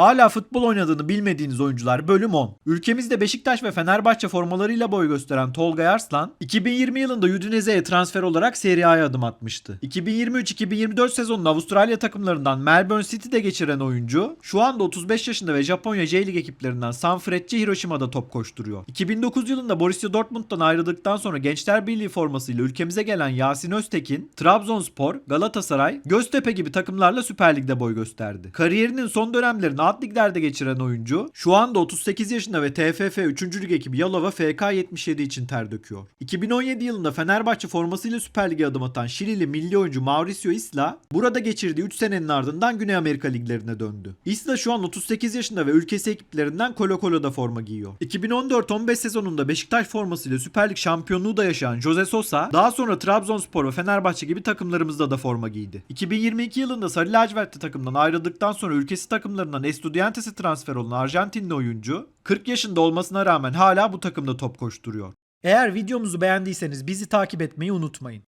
Hala futbol oynadığını bilmediğiniz oyuncular bölüm 10. Ülkemizde Beşiktaş ve Fenerbahçe formalarıyla boy gösteren Tolga Arslan, 2020 yılında Udinese'ye transfer olarak Serie A'ya adım atmıştı. 2023-2024 sezonunu Avustralya takımlarından Melbourne City'de geçiren oyuncu, şu anda 35 yaşında ve Japonya J-Lig ekiplerinden Sanfrecce Hiroshima'da top koşturuyor. 2009 yılında Borussia Dortmund'dan ayrıldıktan sonra Gençler Birliği formasıyla ülkemize gelen Yasin Öztekin, Trabzonspor, Galatasaray, Göztepe gibi takımlarla Süper Lig'de boy gösterdi. Kariyerinin son dönemlerini alt liglerde geçiren oyuncu, şu anda 38 yaşında ve TFF 3. Lig ekibi Yalova FK 77 için ter döküyor. 2017 yılında Fenerbahçe formasıyla Süper Lig'e adım atan Şilili milli oyuncu Mauricio Isla, burada geçirdiği 3 senenin ardından Güney Amerika liglerine döndü. Isla şu an 38 yaşında ve ülkesi ekiplerinden Colo Colo'da forma giyiyor. 2014-15 sezonunda Beşiktaş formasıyla Süper Lig şampiyonluğu da yaşayan Jose Sosa, daha sonra Trabzonspor ve Fenerbahçe gibi takımlarımızda da forma giydi. 2022 yılında Sarı Lacivertli takımdan ayrıldıktan sonra ülkesi takımlarından Estudiantes'e transfer olan Arjantinli oyuncu, 40 yaşında olmasına rağmen hala bu takımda top koşturuyor. Eğer videomuzu beğendiyseniz bizi takip etmeyi unutmayın.